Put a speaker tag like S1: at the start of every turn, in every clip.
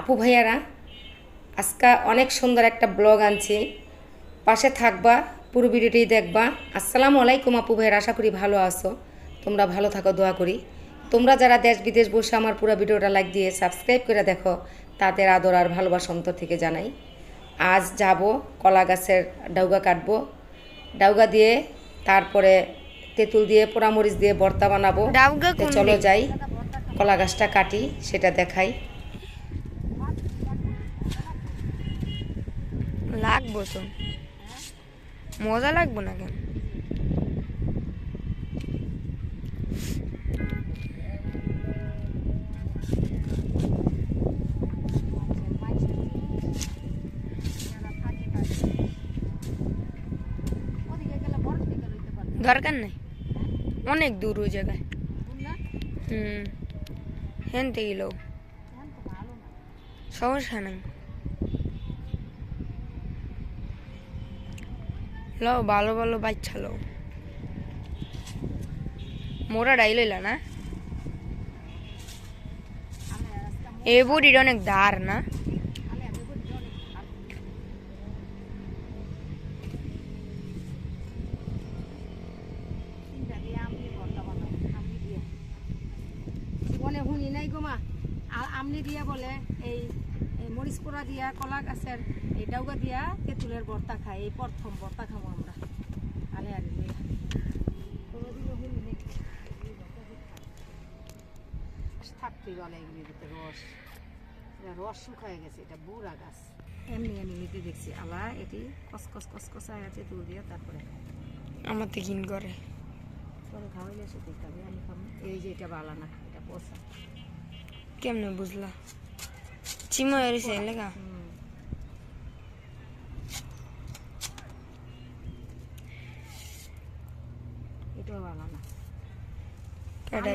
S1: আপু ভাইয়ারা আজকে অনেক সুন্দর একটা ব্লগ আনছি। পাশে থাকবা পুরো ভিডিওটি দেখবা। আসসালামু আলাইকুম আপু ভাইয়ারা আশা করি ভালো আছো। তোমরা ভালো থাকো দোয়া করি। তোমরা যারা দেশ বিদেশ বসে আমার পুরো ভিডিওটা লাইক দিয়ে সাবস্ক্রাইব করে দেখো তাদের আদর আর ভালোবাসা অন্তর থেকে জানাই। আজ যাব কলা গাছের ডাউগা কাটবো। ডাউগা দিয়ে তারপরে তেঁতুল দিয়ে পোড়ামরিচ দিয়ে ভর্তা বানাবো। চলো যাই কলা গাছটা কাটি সেটা দেখাই।
S2: লাগবো তো। মজা লাগবো না কেন? দরকার নেই। অনেক দূর ওই জায়গায়। হুম। হেনতে গেলেও। সমস্যা নেই। লও, ভালো ভালো বাচ্চা লও। মোরা ডাই লইলা না? এ বুড়ির অনেক ধার না?
S3: শুনি আমনি দিয়া বলে এই মরিচ পোড়া দিয়া কলা গাছের এই ডাউগা দিয়া তেঁতুলের ভর্তা খাই। এই প্রথম ভর্তা খাব আমরা। আলে। থাকতেই বলে এগুলির ভিতরে রস। এটা রস শুকায় গেছে এটা বুড়া গাছ। এমনি দেখছি। আলা এটি কসকস আছে তুল দিয়া তারপরে
S2: আমার তো করে।
S3: পরে খাওয়াইলে সে দেখাবে আমি খাব এই যে এটা বালা না এটা পচা।
S2: কেমনে বুঝলা?
S3: ভালো না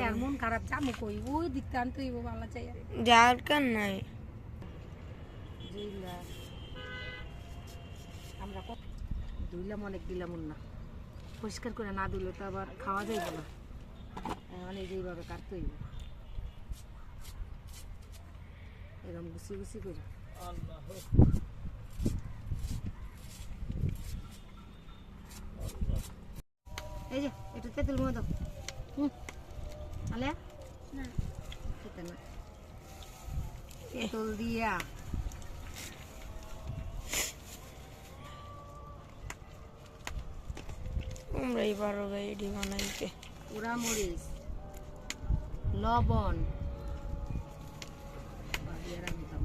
S3: আর মন খারাপ কই ওই আনতে হইব ভালো চাই আর
S2: দরকার নাই
S3: আমরা কত দুইলাম অনেক দিলাম না পরিষ্কার করে না দিলে তো আবার খাওয়া যাইব না মানে যেইভাবে কাটতে হইব এরকম গুছি গুছি করে। এই যে এটা তেঁতুল মতো হুম। আলে না। খেতে না। তেঁতুল দিয়া।
S2: এডি বানাইতে।
S3: মরিচ লবণ। বাদিয়ে রাখতাম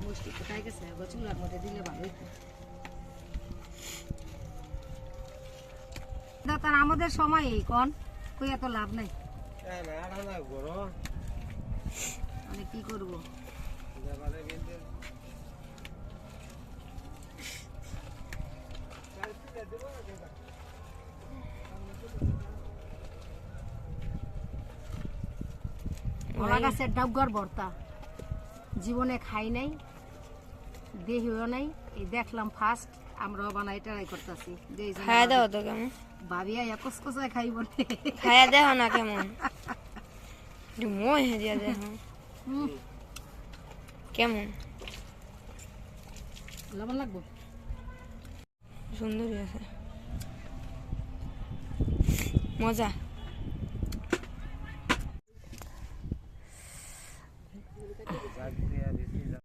S3: মুষ্টি কোথায় গেছে চুলার মধ্যে দিলে ভালো হইতো না, তার আমাদের সময় এই কন কই এত লাভ নাই মানে কি করব? কলা গাছের ডাবগার ভর্তা। জীবনে খাই নাই দেহিও নাই এই দেখলাম ফার্স্ট আমরাও বানাই ট্রাই করতেছি।
S2: খায়া দাও তো কেমন?
S3: ভাবিয়া একস কষায় খাইব।
S2: খায়া দেখো না কেমন? মই হেরিয়া দেখো
S3: হুম,
S2: কেমন?
S3: লবণ লাগবো?
S2: সুন্দরই আছে। মজা।